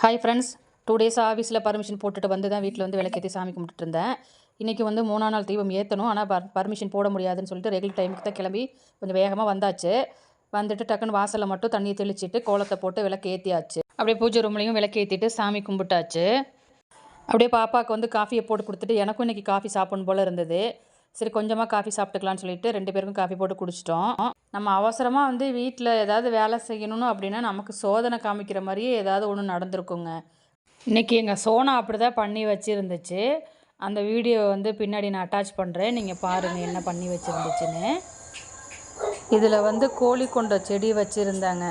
Hi friends two days ஆஃபீஸில் permission போட்டுட்டு வந்து தான் வீட்டில் வந்து விளக்கேற்றி சாமி கும்பிட்டுட்டு இருந்தேன். இன்றைக்கி வந்து மூணா நாள் தீபம் ஏற்றணும் ஆனால் பர் பர்மிஷன் போட முடியாதுன்னு சொல்லிட்டு ரெகுலர் டைமுக்கு தான் கிளம்பி கொஞ்சம் வேகமாக வந்தாச்சு. வந்துட்டு டக்குன்னு வாசலில் மட்டும் தண்ணியை தெளிச்சிட்டு கோலத்தை போட்டு விளக்கு ஏற்றியாச்சு அப்படியே பூஜை ரூம்லேயும் விளக்கு ஏற்றிட்டு சாமி கும்பிட்டாச்சு. அப்படியே பாப்பாவுக்கு வந்து காஃபியை போட்டு கொடுத்துட்டு எனக்கும் இன்றைக்கி காஃபி சாப்பிடணும் போல் இருந்தது. சரி கொஞ்சமாக காஃபி சாப்பிட்டுக்கலாம்னு சொல்லிட்டு ரெண்டு பேருக்கும் காஃபி போட்டு குடிச்சிட்டோம். நம்ம அவசரமாக வந்து வீட்டில் ஏதாவது வேலை செய்யணும் அப்படின்னா நமக்கு சோதனை காமிக்கிற மாதிரியே ஏதாவது ஒன்று நடந்திருக்குங்க. இன்றைக்கி எங்கள் சோனா அப்படி தான் பண்ணி வச்சுருந்துச்சு. அந்த வீடியோ வந்து பின்னாடி நான் அட்டாச் பண்ணுறேன் நீங்கள் பாருங்கள் என்ன பண்ணி வச்சுருந்துச்சுன்னு. இதில் வந்து கோழி கொண்ட செடி வச்சுருந்தாங்க.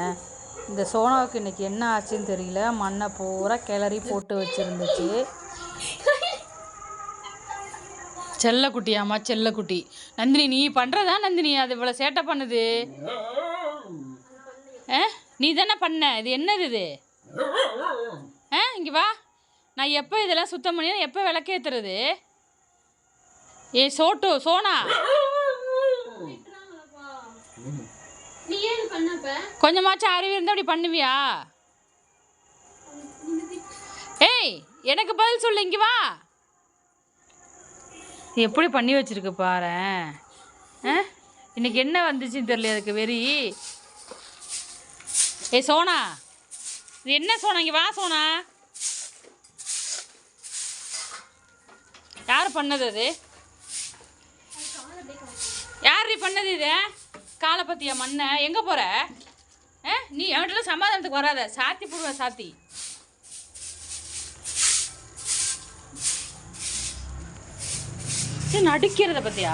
இந்த சோனாவுக்கு இன்றைக்கி என்ன ஆச்சுன்னு தெரியல. மண்ணை பூரா கிளறி போட்டு வச்சுருந்துச்சு. செல்லக்குட்டியாம்மா செல்லக்குட்டி. நந்தினி நீ பண்ணுறதா நந்தினி? அது இவ்வளோ சேட்டை பண்ணுது. ஆ? நீ தானே பண்ண? இது என்னது இது? ஆ இங்கே வா. நான் எப்போ இதெல்லாம் சுத்தம் பண்ணி எப்போ விளக்கேற்றுறது ஏ சோட்டு சோனா? கொஞ்சமாச்சும் அறிவு இருந்தால் அப்படி பண்ணுவியா? ஏய் எனக்கு பதில் சொல்லு இங்கே வா. எப்படி பண்ணி வச்சிருக்கு பாரு? இன்னைக்கு என்ன வந்துச்சுன்னு தெரியல அதுக்கு வெறி. ஏய் சோனா. இது என்ன சோனா? இங்கே வா சோனா. யார் பண்ணது அது? யார் பண்ணது இது? காலை பற்றிய மண்ணை? எங்கே போகிற ஆ? நீ என்கிட்ட சமாதானத்துக்கு வராத. சாத்தி போடுவேன் சாத்தி. சரி நடிக்கிறத பத்தியா?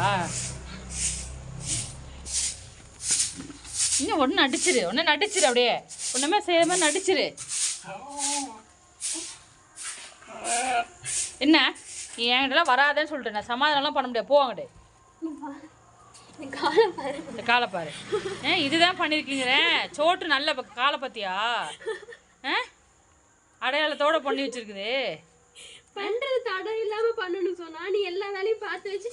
இன்னும் ஒன்று நடிச்சிரு. ஒன்று நடிச்சிரு அப்படியே. ஒன்றுமே மாதிரி நடிச்சிரு. என்ன? நீ என்கிட்டலாம் வராதேன்னு சொல்லிட்டு நான் சமாதானம்லாம் பண்ண முடியாது. போவாங்கடே இந்த காலை பாரு. ஏ இதுதான் பண்ணியிருக்கீங்கிறேன் சோட்டு நல்ல காலை பத்தியா? ஆ அடையாளத்தோட பண்ணி வச்சிருக்குது. பண்றது தடம் இல்லாம பண்ணணும் சொன்னா நீ எல்லா வேலையும் பார்த்து வச்சு